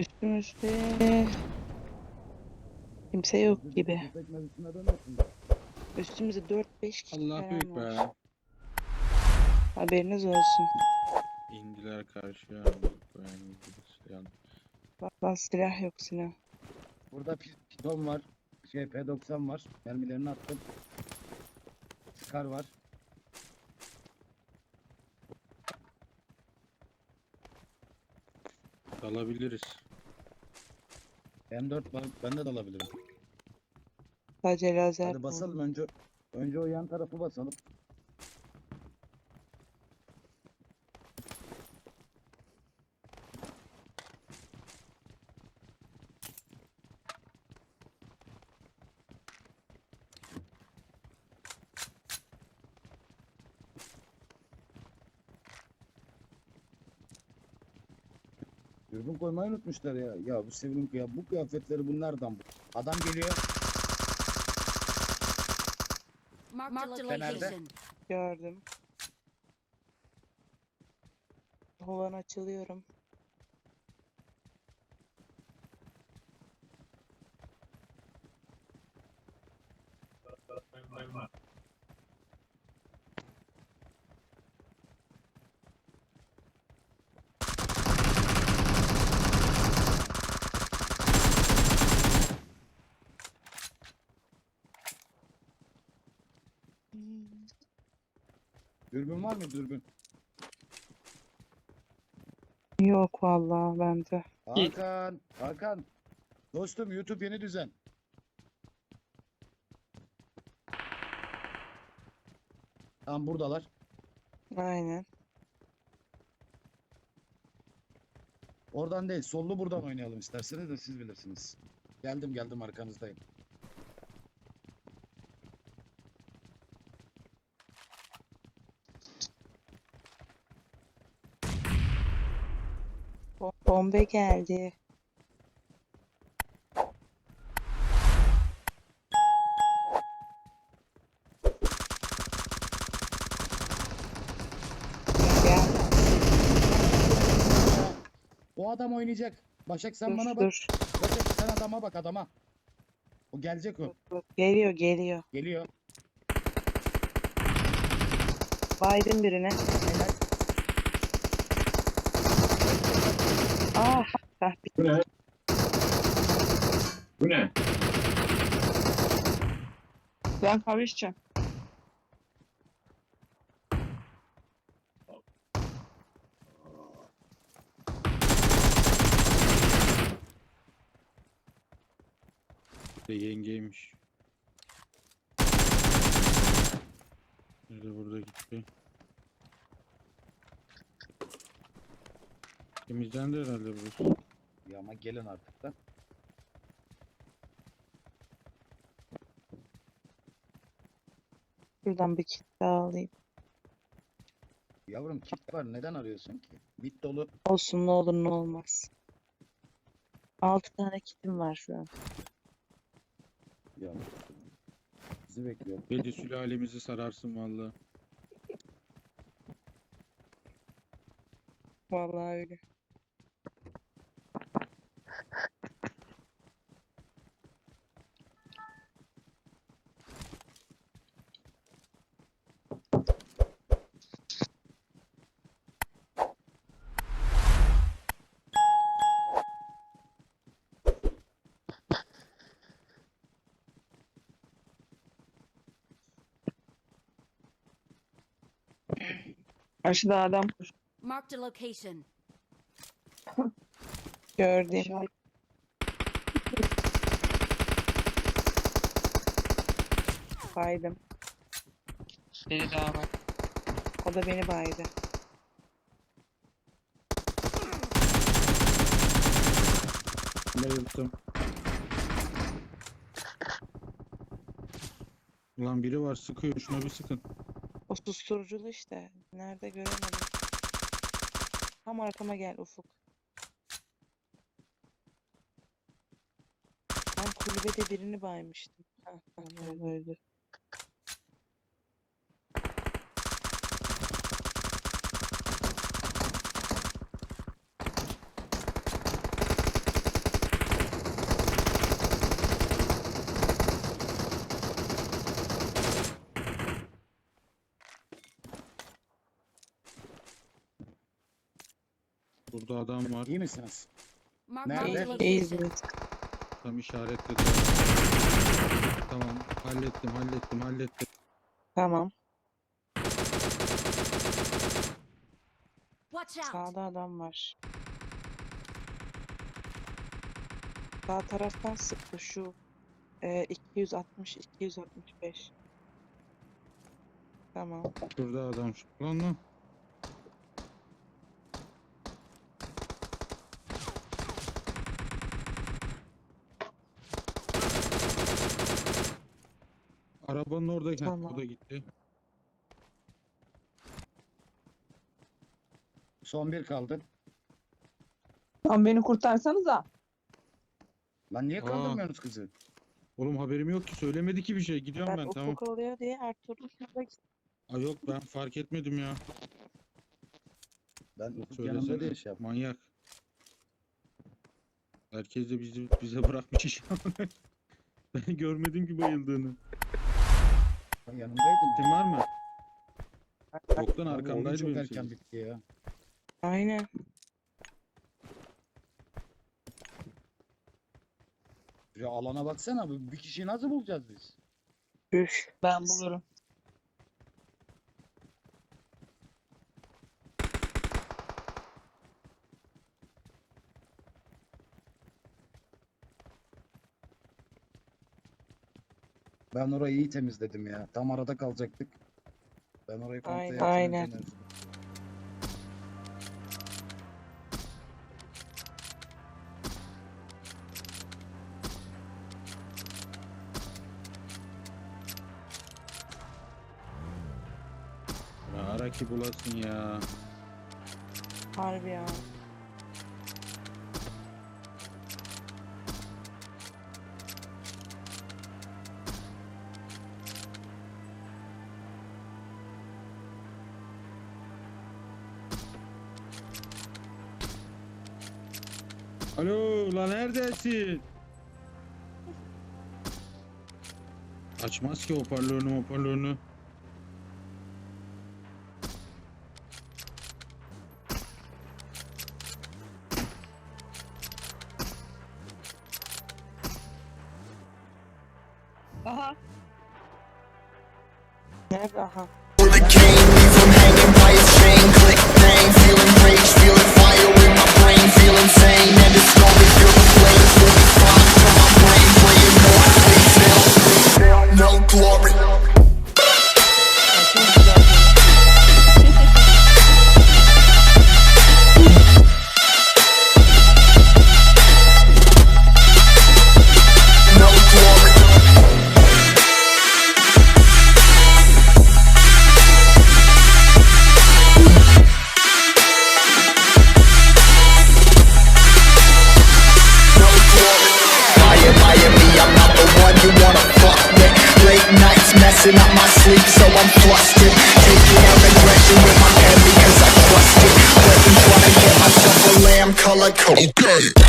Üstümüzde kimse yok gibi. Üstümüzde 4-5 kişi Allah falan büyük var. be. Haberiniz olsun. İndiler karşıya. Yani, yani. Valla silah yok silah. Burada pi- piton var. Şey P90 var. Mermilerini attım. Scar var. Dalabiliriz. M4 var. Ben de dalabilirim. Sadece lazer Hadi basalım önce. Önce o yan tarafı basalım. Dürbün koymayı unutmuşlar ya. Ya bu sevim ya bu kıyafetleri bunlardan bu. Adam geliyor. A Fener'de. location. gördüm. Hovan açılıyorum. Dürbün var mı dürbün? Yok vallahi bende. Hakan, Hakan. Dostum YouTube yeni düzen. Tam buradalar. Aynen. Oradan değil, sollu buradan oynayalım isterseniz de siz bilirsiniz. Geldim geldim arkanızdayım. Bo- Bombe geldi. Gel. O adam oynayacak. Başak sen Dur bana bak. dur. Başak sen adama bak adama. O gelecek o. Geliyor geliyor. Geliyor. Biden birine. Ah. ah Bu ne? Bu ne? Ben kahve içeceğim. Yengeymiş. Nerede burada gitti. Temizlendi herhalde burası. Ya ama gelin artık da. Şuradan bir kit daha alayım. Yavrum kit var neden arıyorsun ki? Bit dolu. Olsun ne olur ne olmaz. 6 tane kitim var şu an. Ya. Bizi bekliyor. Gece sülalemizi sararsın valla. Vallahi öyle. Aşağıda adam Marked a location. gördüm. Baydım. Biri daha var. O da beni baydı. Bayıldım. Ulan biri var sıkıyor şuna bir sıkın. O susturuculu işte. Nerede göremedim. Tam arkama gel Ufuk. Ben kulübede birini baymıştım. Ha, tamam öldü. Burada adam var. İyi misiniz? Nerede? İyiyiz biz. Tam işaretledim. Tamam hallettim hallettim hallettim. Tamam. Watch out! Sağda adam var. Sağ taraftan sıktı şu e, 260 265. Tamam. Şurada adam şu. Lan lan. Arabanın oradayken Tamam. o da gitti. Son bir kaldı. Lan beni kurtarsanıza. Lan niye Aa. kaldırmıyorsunuz kızı? Oğlum haberim yok ki söylemedi ki bir şey. Gidiyorum Ben ben tamam. ufuk oluyor diye Ertuğrul şurada Ay yok ben fark etmedim ya. Ben ufuk yanımda Söylesene. değil şey yap. Manyak. Herkes de bizi bize bırakmış iş. ben görmedim ki bayıldığını. Yanındaydım. Kim var mı? Yok lan Abi oyun arkamdaydı çok benim erken senin. bitti ya. Aynen. Ya alana baksana bu bir kişiyi nasıl bulacağız biz? Üf. Ben bulurum. Ben orayı iyi temizledim ya. Tam arada kalacaktık. Ben orayı komple Aynen. yaptım, Aynen. Ya ara ki bulasın ya. Harbi ya. Alo lan neredesin? Açmaz ki hoparlörünü hoparlörünü. Aha. Nerede? Aha. Messing up my sleep, so I'm flustered. Taking out aggression with my pen because I trust it. Wasn't trying to get myself a lamb color coat. Okay.